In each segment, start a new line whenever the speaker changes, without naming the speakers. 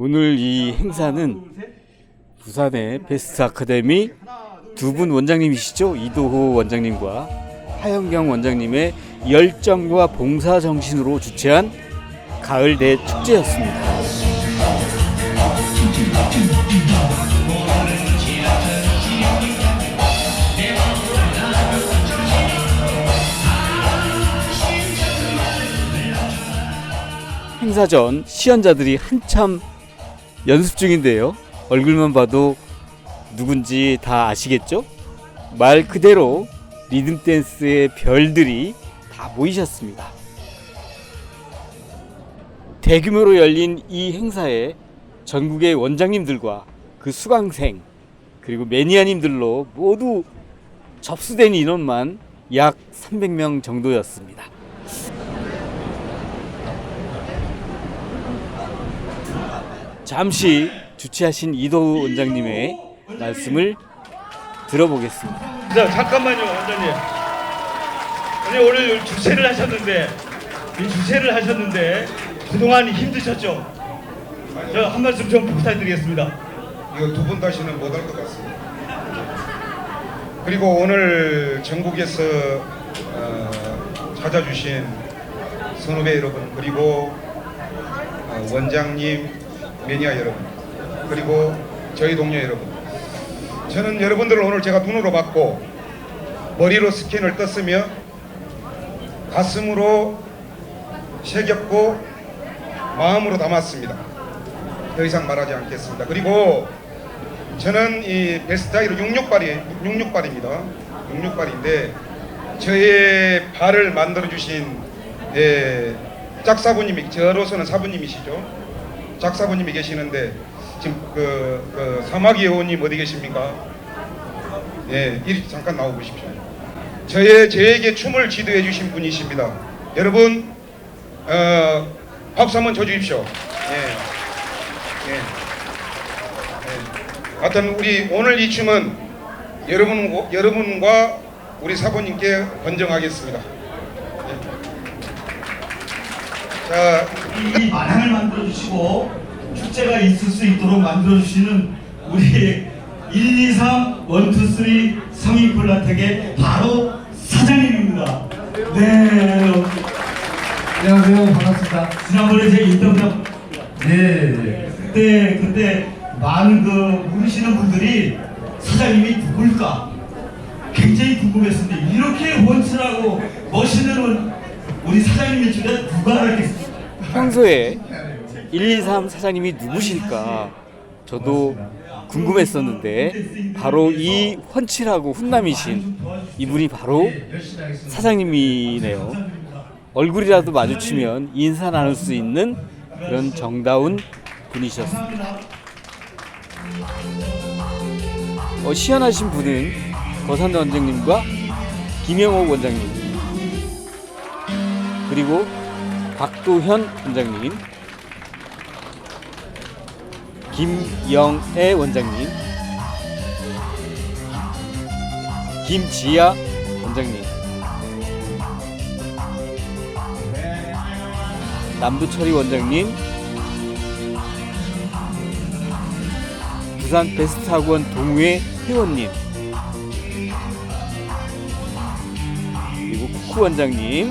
오늘 이 행사는 부산의 베스트 아카데미 두 분 원장님이시죠? 이도호 원장님과 하영경 원장님의 열정과 봉사 정신으로 주최한 가을 대 축제였습니다. 행사 전 시연자들이 한참 연습 중인데요. 얼굴만 봐도 누군지 다 아시겠죠? 말 그대로 리듬 댄스의 별들이 다 모이셨습니다. 대규모로 열린 이 행사에 전국의 원장님들과 그 수강생 그리고 매니아님들로 모두 접수된 인원만 약 300명 정도였습니다. 잠시 주최하신 이도우 원장님의 말씀을 들어보겠습니다.
자 잠깐만요 원장님 아니 오늘 주최를 하셨는데 이 주최를 하셨는데 그동안 힘드셨죠? 저 한 말씀 좀 부탁드리겠습니다
이거 두 분 다시는 못할 것 같습니다. 그리고 오늘 전국에서 어, 찾아주신 선후배 여러분 그리고 어, 원장님 매니아 여러분 그리고 저희 동료 여러분 저는 여러분들을 오늘 제가 눈으로 봤고 머리로 스캔을 떴으며 가슴으로 새겼고 마음으로 담았습니다. 더 이상 말하지 않겠습니다. 그리고 저는 이 베스타이로 66발이 66발입니다. 66발인데 저의 발을 만들어 주신 예, 짝사부님이 저로서는 사부님이시죠. 짝사부님이 계시는데 지금 그, 그 사마귀 의원님 어디 계십니까? 예, 이리 잠깐 나오 보십시오. 저의 저에게 춤을 지도해 주신 분이십니다. 여러분 어, 박수 한번 쳐 주십시오. 예. 예. 예. 하여튼 우리 오늘 이 춤은 여러분 여러분과 우리 사부님께 번정하겠습니다. 예. 자,
이 마당을 만들어 주시고 축제가 있을 수 있도록 만들어 주시는 우리 1, 2, 3, 1, 2, 3 성인 콜라텍의 바로 사장님입니다. 네.
안녕하세요. 반갑습니다.
지난번에 제 인터뷰
네, 네.
그때 그때 많은 그 모르시는 분들이 사장님이 누굴까 굉장히 궁금했습니다. 이렇게 원칠하고 멋있는 우리 사장님의 줄에 누가 알겠습니까?
평소에 123 사장님이 누구실까 저도 궁금했었는데 바로 이 훤칠하고 훈남이신 이분이 바로 사장님이네요. 얼굴이라도 마주치면 인사 나눌 수 있는 그런 정다운 분이셨습니다. 어, 시연하신 분은 거산 원장님과 김영옥 원장님 그리고 박도현 원장님 김영애 원장님 김지아 원장님 남두철이 원장님 부산 베스트 학원 동회 회원님 그리고 쿠쿠 원장님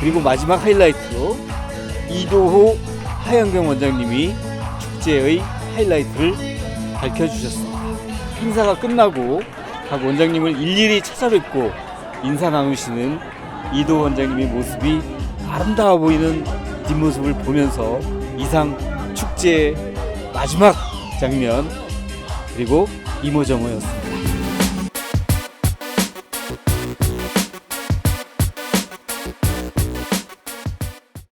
그리고 마지막 하이라이트로 이도호 하영경 원장님이 축제의 하이라이트를 밝혀주셨습니다. 행사가 끝나고 각 원장님을 일일이 찾아뵙고 인사 나누시는 이도호 원장님의 모습이 아름다워 보이는 뒷모습을 보면서 이상 축제의 마지막 장면 그리고 이모저모였습니다.